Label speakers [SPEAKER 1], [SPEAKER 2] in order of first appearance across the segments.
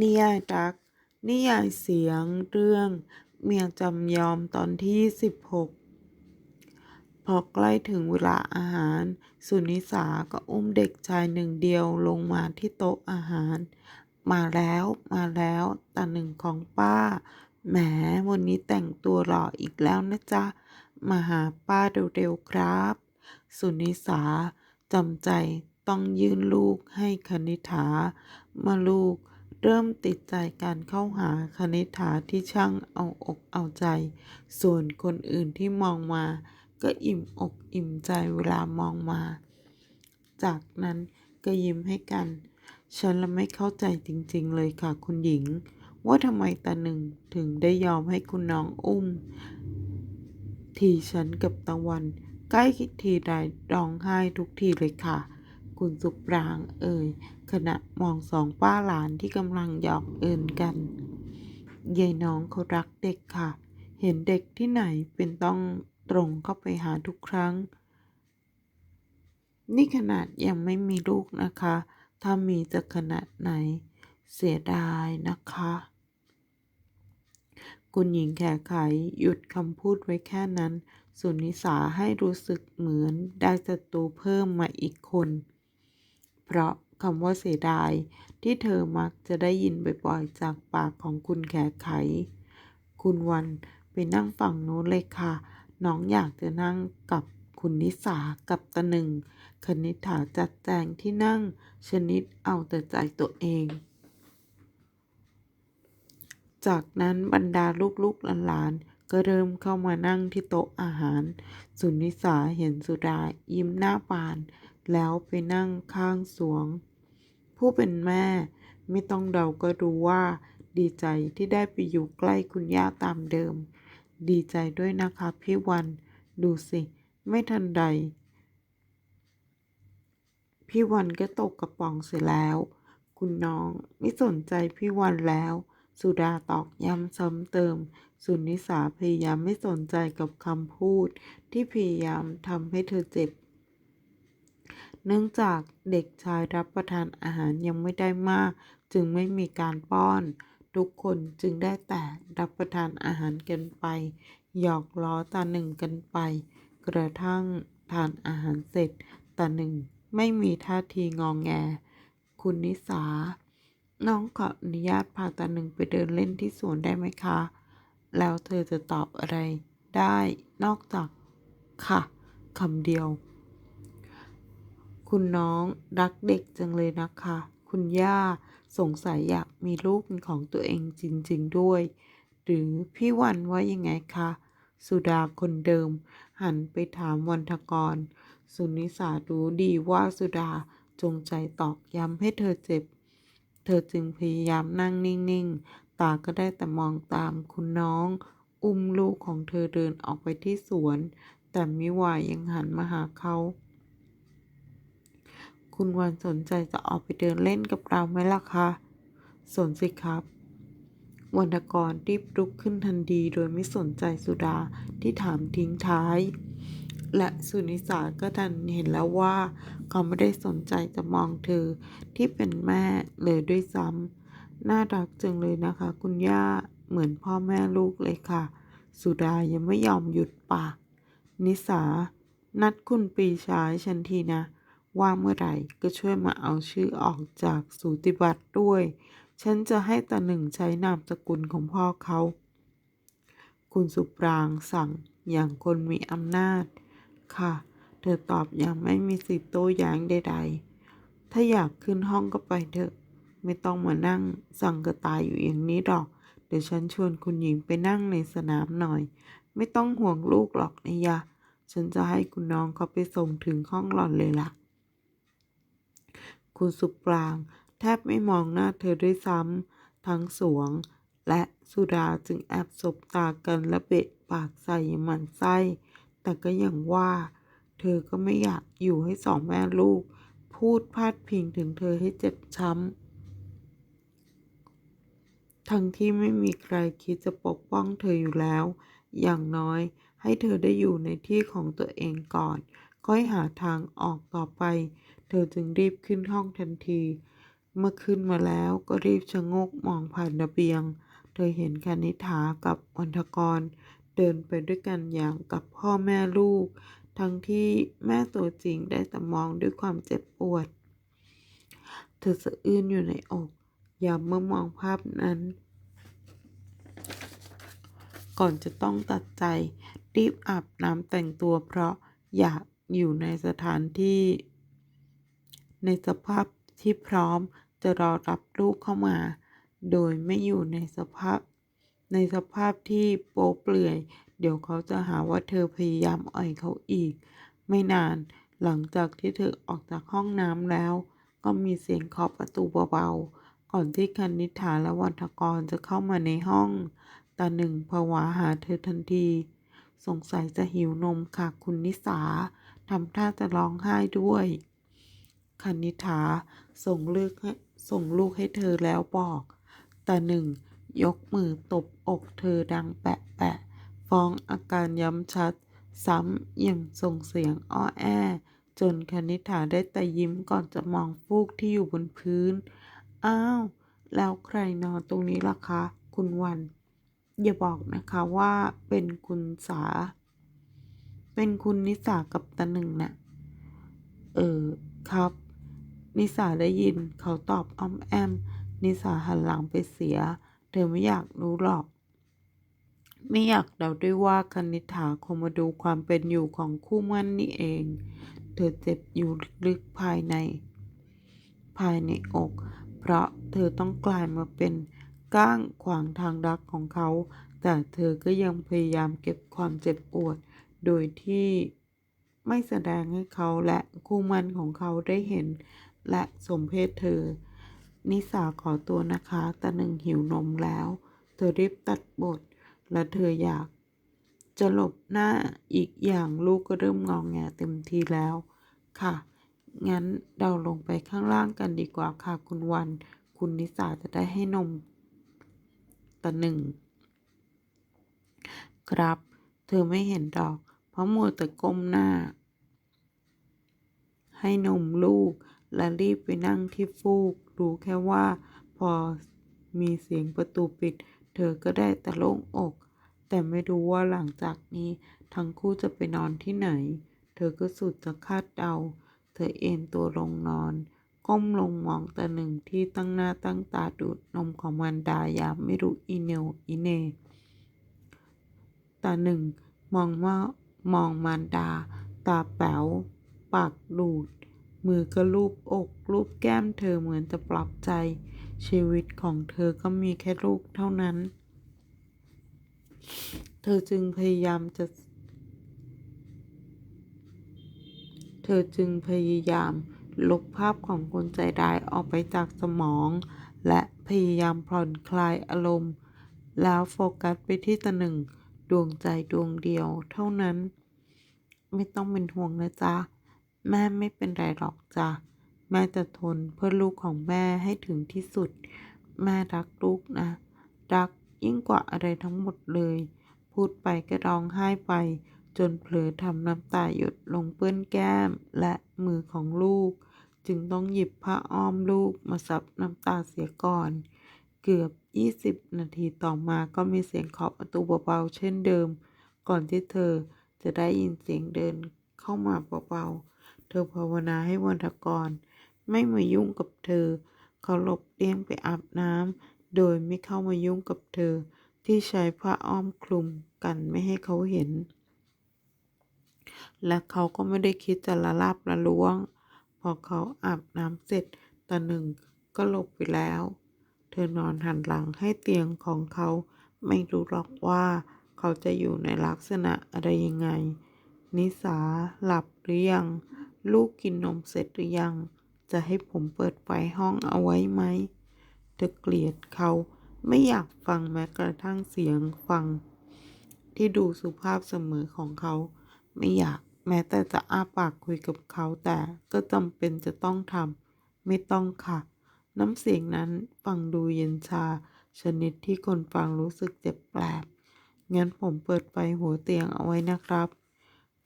[SPEAKER 1] นิยายรัก นิยายเสียงเรื่อง เมียจำยอมตอนที่ 16 พอใกล้ถึงเวลาอาหาร สุนิสาก็อุ้มเด็กชายหนึ่งเดียวลงมาที่โต๊ะอาหาร มาแล้วมาแล้วตาหนึ่งของป้า แหมวันนี้แต่งตัวหล่ออีกแล้วนะจ๊ะ มาหาป้าเร็วๆครับ สุนิสาจำใจต้องยื่นลูกให้คณิษฐามาลูก เริ่มติดใจการเข้าหาคณิษฐาที่ช่างเอาอกเอาใจ ส่วนคนอื่นที่มองมา ก็อิ่มอกอิ่มใจเวลามองมา จากนั้นก็ยิ้มให้กัน ฉันละไม่เข้าใจจริงๆเลยค่ะคุณหญิง ว่าทำไมตาหนึ่งถึงได้ยอมให้คุณน้องอุ้ม ทีฉันกับตะวัน ใกล้ทีใดร้องไห้ทุกทีเลยค่ะ คุณสุปรางเอ่ย ขณะมองสองป้าหลานที่กำลังหยอกเอินกันยายน้องเขารักเด็กค่ะ เห็นเด็กที่ไหนเป็นต้องตรงเข้าไปหาทุกครั้ง นี่ขนาดยังไม่มีลูกนะคะ ถ้ามีจะขนาดไหน เสียดายนะคะ คุณหญิงแขกไขหยุดคำพูดไว้แค่นั้น สุนิสาให้รู้สึกเหมือนได้ศัตรูเพิ่มมาอีกคน เพราะคำว่าเสียดาย ที่เธอมักจะได้ยินบ่อยๆจากปากของคุณแขกไข คุณวันไปนั่งฝั่งโน้นเลยค่ะ น้องอยากจะนั่งกับคุณนิสากับตะหนึ่งคณิษฐาจัดแจงที่นั่ง ชนิดเอาแต่ใจตัวเอง จากนั้นบรรดาลูกๆหลานๆก็เริ่มเข้ามานั่งที่โต๊ะอาหาร สุนิสาเห็นสุดายิ้มหน้าบาน แล้วไปนั่งข้างสวง ผู้เป็นแม่ไม่ต้องเดาก็รู้ว่า ดีใจที่ได้ไปอยู่ใกล้คุณย่าตามเดิม ดีใจด้วยนะคะพี่วัน ดูสิ ไม่ทันใด พี่วันก็ตกกระป๋องเสียแล้ว คุณน้องไม่สนใจพี่วันแล้ว สุดาตอกย้ำซ้ำเติม สุนิสาพยายามไม่สนใจกับคำพูด ที่พยายามทำให้เธอเจ็บ เนื่องจากเด็กชายรับประทานอาหารยังไม่ได้มาก จึงไม่มีการป้อน ทุกคนจึงได้แต่รับประทานอาหารกันไป หยอกล้อตาหนึ่งกันไป กระทั่งทานอาหารเสร็จตาหนึ่งไม่มีท่าทีงองแง คุณนิสา น้องขออนุญาตพาตาหนึ่งไปเดินเล่นที่สวนได้ไหมคะ แล้วเธอจะตอบอะไรได้นอกจากค่ะคำเดียว คุณน้องรักเด็กจังเลยนะคะ คุณย่าสงสัยอยากมีลูกเป็นของตัวเองจริง ๆ ด้วย หรือพี่วันว่ายังไงคะ สุดาคนเดิม หันไปถามวันทกร สุนิสารู้ดีว่าสุดาจงใจตอกย้ำให้เธอเจ็บ เธอจึงพยายามนั่งนิ่ง ๆ ตาก็ได้แต่มองตามคุณน้อง อุ้มลูกของเธอเดินออกไปที่สวน แต่มิวายยังหันมาหาเขา คุณวันสนใจจะออกไปเดินเล่นกับเราไหมล่ะคะสนสิครับวรรณกรรีบลุกขึ้นทันทีโดยไม่สนใจสุดาที่ถามทิ้งท้าย และสุนิสาก็ดันเห็นแล้วว่าเขาไม่ได้สนใจจะมองเธอที่เป็นแม่เลยด้วยซ้ำน่ารักจังเลยนะคะ คุณย่าเหมือนพ่อแม่ลูกเลยค่ะ สุดายังไม่ยอมหยุดปาก นิสา นัดคุณปีชาให้ฉันทีนะ ว่าเมื่อไหร่ก็ช่วยมาเอาชื่อออกจากสูติบัตรด้วย ฉันจะให้ตาหนึ่งใช้นามสกุลของพ่อเขา คุณสุปรางสั่งอย่างคนมีอำนาจ ค่ะ เธอตอบอย่างไม่มีสิทธิ์โต้แย้งใดๆ ถ้าอยากขึ้นห้องก็ไปเถอะ ไม่ต้องมานั่งสั่งกระตายอยู่อย่างนี้หรอก เดี๋ยวฉันชวนคุณหญิงไปนั่งในสนามหน่อย ไม่ต้องห่วงลูกหรอกนะยะ ฉันจะให้คุณน้องเขาไปส่งถึงห้องหล่อนเลยล่ะ คุณสุปราง แทบไม่มองหน้าเธอด้วยซ้ำ ทั้งสวง และสุดาจึงแอบสบตากันและเบะปากใส่หมันไส้ แต่ก็อย่างว่า เธอก็ไม่อยากอยู่ให้สองแม่ลูก พูดพาดพิงถึงเธอให้เจ็บช้ำ ทั้งที่ไม่มีใครคิดจะปกป้องเธออยู่แล้ว อย่างน้อยให้เธอได้อยู่ในที่ของตัวเองก่อน ค่อยหาทางออกต่อไป เธอจึงรีบขึ้นห้องทันที เมื่อขึ้นมาแล้วก็รีบชะงกมองผ่านระเบียง เธอเห็นคณิษฐากับวันทกร เดินไปด้วยกันอย่างกับพ่อแม่ลูก ทั้งที่แม่ตัวจริงได้แต่มองด้วยความเจ็บปวด เธอสะอื้นอยู่ในอกยามเมื่อมองภาพนั้น ก่อนจะต้องตัดใจ รีบอาบน้ำแต่งตัวเพราะอยากอยู่ในสถานที่ ในสภาพที่พร้อมจะรอรับลูกเข้ามา โดยไม่อยู่ในสภาพ ในสภาพที่โป๊เปลือย เดี๋ยวเขาจะหาว่าเธอพยายามอ่อยเขาอีก ไม่นานหลังจากที่เธอออกจากห้องน้ำแล้ว ก็มีเสียงเคาะประตูเบาๆ ก่อนที่คณิฐาและวันทกรจะเข้ามาในห้องตาหนึ่งผวาหาเธอทันที สงสัยจะหิวนมค่ะคุณนิสาทำท่าจะร้องไห้ด้วย คณิษฐาส่งลูกให้ส่งลูกให้เธอแล้วบอกตาหนึ่งยกมือตบอกเธอดังแปะแปะ ฟ้องอาการย้ำชัด ซ้ำยังส่งเสียงอ้อแอ จนคณิษฐาได้แต่ยิ้มก่อนจะมองฟูกที่อยู่บนพื้น อ้าว แล้วใครนอนตรงนี้ล่ะคะ คุณวัน อย่าบอกนะคะว่าเป็นคุณสา เป็นคุณนิสากับตาหนึ่งน่ะ เออครับ นิสาได้ยินเขาตอบอ้อมแอม นิสาหันหลังไปเสีย เธอไม่อยากรู้หรอก ไม่อยากเดาด้วยว่าคณิษฐาคงมาดูความเป็นอยู่ของคู่มั่นนี่เอง เธอเจ็บอยู่ลึกภายใน ภายในอก เพราะเธอต้องกลายมาเป็นก้างขวางทางรักของเขา แต่เธอก็ยังพยายามเก็บความเจ็บปวด โดยที่ไม่แสดงให้เขาและคู่มั่นของเขาได้เห็น และสมเพศเธอ นิสาขอตัวนะคะตาหนึ่งหิวนมแล้ว เธอรีบตัดบท และเธออยาก จะหลบหน้าอีกอย่างลูกก็เริ่มงองแงเต็มทีแล้ว ค่ะ งั้นเราลงไปข้างล่างกันดีกว่าค่ะคุณวัน คุณนิสาจะได้ให้นมตาหนึ่ง ครับ เธอไม่เห็นดอก เพราะมัวแต่ก้มหน้า ให้นมลูก และรีบไปนั่งที่ฟูก รู้แค่ว่า พอมีเสียงประตูปิด เธอก็ได้แต่โล่งอก แต่ไม่รู้ว่าหลังจากนี้ทั้งคู่จะไปนอนที่ไหน เธอก็สุดจะคาดเดา เธอเอนตัวลงนอน ก้มลงมองตาหนึ่งที่ตั้งหน้าตั้งตาดูดนมของมันดายามไม่รู้อีเนวอีเหนตาหนึ่งมองว่ามองมารดา ตาแป๋ว ปากดูด มือก็ลูบอกลูบแก้มเธอเหมือนจะปลอบใจ ชีวิตของเธอก็มีแค่ลูกเท่านั้น เธอจึงพยายามจะ เธอจึงพยายามลบภาพของคนใจร้ายออกไปจากสมอง และพยายามผ่อนคลายอารมณ์ แล้วโฟกัสไปที่ตาหนึ่งดวงใจดวงเดียวเท่านั้น ไม่ต้องเป็นห่วงนะจ๊ะ แม่ไม่เป็นไรหรอกจ้ะ แม่จะทนเพื่อลูกของแม่ให้ถึงที่สุด แม่รักลูกนะ รักยิ่งกว่าอะไรทั้งหมดเลย พูดไปก็ร้องไห้ไป จนเผลอทำน้ำตาหยดลงเปื้อนแก้มและมือของลูก จึงต้องหยิบผ้าอ้อมลูกมาซับน้ำตาเสียก่อน เกือบ 20 นาทีต่อมาก็มีเสียงเคาะประตูเบาๆเช่นเดิม ก่อนที่เธอจะได้ยินเสียงเดินเข้ามาเบาๆ เธอภาวนาให้วันทกร ไม่มายุ่งกับเธอ เขาหลบเลี่ยงไปอาบน้ำโดยไม่เข้ามายุ่งกับเธอ ที่ใช้ผ้าอ้อมคลุมกันไม่ให้เขาเห็น และเขาก็ไม่ได้คิดจะละลาบละล้วง พอเขาอาบน้ำเสร็จตาหนึ่งก็หลบไปแล้ว เธอนอนหันหลังให้เตียงของเขา ไม่รู้หรอกว่าเขาจะอยู่ในลักษณะอะไรยังไง นิสาหลับหรือยัง ลูกกินนมเสร็จหรือยัง จะให้ผมเปิดไฟห้องเอาไว้ไหม เธอเกลียดเขาไม่อยากฟังแม้กระทั่งเสียงฟัง ที่ดูสุภาพเสมอของเขา ไม่อยากแม้แต่จะอ้าปากคุยกับเขาแต่ก็จำเป็นจะต้องทำไม่ต้องค่ะ น้ำเสียงนั้นฟังดูเย็นชา ชนิดที่คนฟังรู้สึกเจ็บแปลบงั้นผมเปิดไฟหัวเตียงเอาไว้นะครับ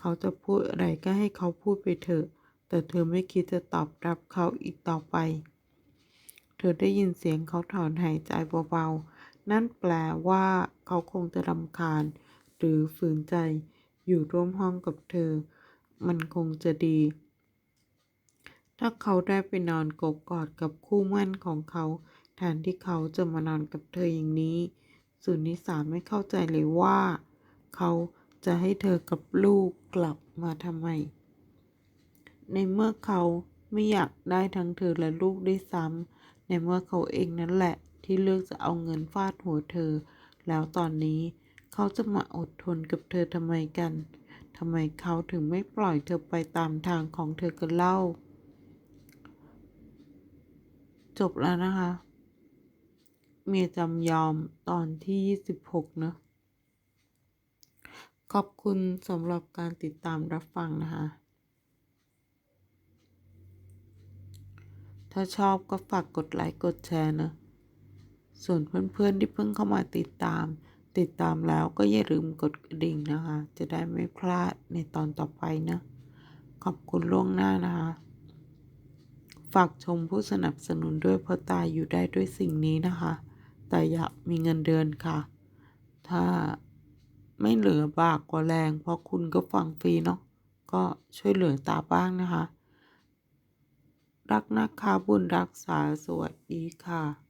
[SPEAKER 1] เขาจะพูดอะไรก็ให้เขาพูดไปเถอะ แต่เธอไม่คิดจะตอบรับเขาอีกต่อไป เธอได้ยินเสียงเขาถอนหายใจเบาๆ นั่นแปลว่าเขาคงจะรำคาญ หรือฝืนใจ อยู่ร่วมห้องกับเธอ มันคงจะดี ถ้าเขาได้ไปนอนกบกอดกับคู่มั่นของเขา แทนที่เขาจะมานอนกับเธออย่างนี้ สุนิสาไม่เข้าใจเลยว่า เขา จะให้เธอกับลูกกลับมาทำไม ในเมื่อเขาไม่อยากได้ทั้งเธอและลูกด้วยซ้ำในเมื่อเขาเองนั่นแหละที่เลือกจะเอาเงินฟาดหัวเธอ แล้วตอนนี้เขาจะมาอดทนกับเธอทำไมกันทำไมเขาถึงไม่ปล่อยเธอไปตามทางของเธอกันเล่า จบแล้วนะคะ เมียจำยอมตอนที่ 26 เนอะ ขอบคุณสำหรับการติดตามรับฟังนะคะ ถ้าชอบก็ฝากกดไลค์กดแชร์นะ ส่วนเพื่อนๆที่เพิ่งเข้ามาติดตาม ติดตามแล้วก็อย่าลืมกดกระดิ่งนะคะ จะได้ไม่พลาดในตอนต่อไปนะ ขอบคุณล่วงหน้านะคะ ฝากชมผู้สนับสนุนด้วยเพราะตายอยู่ได้ด้วยสิ่งนี้นะคะ แต่อยากมีเงินเดือนค่ะ ถ้า ไม่เหลือบากกว่าแรง เพราะคุณก็ฟังฟรีเนาะก็ช่วยเหลือตาบ้างนะคะ รักนะคะบุญรักษาสวัสดีค่ะ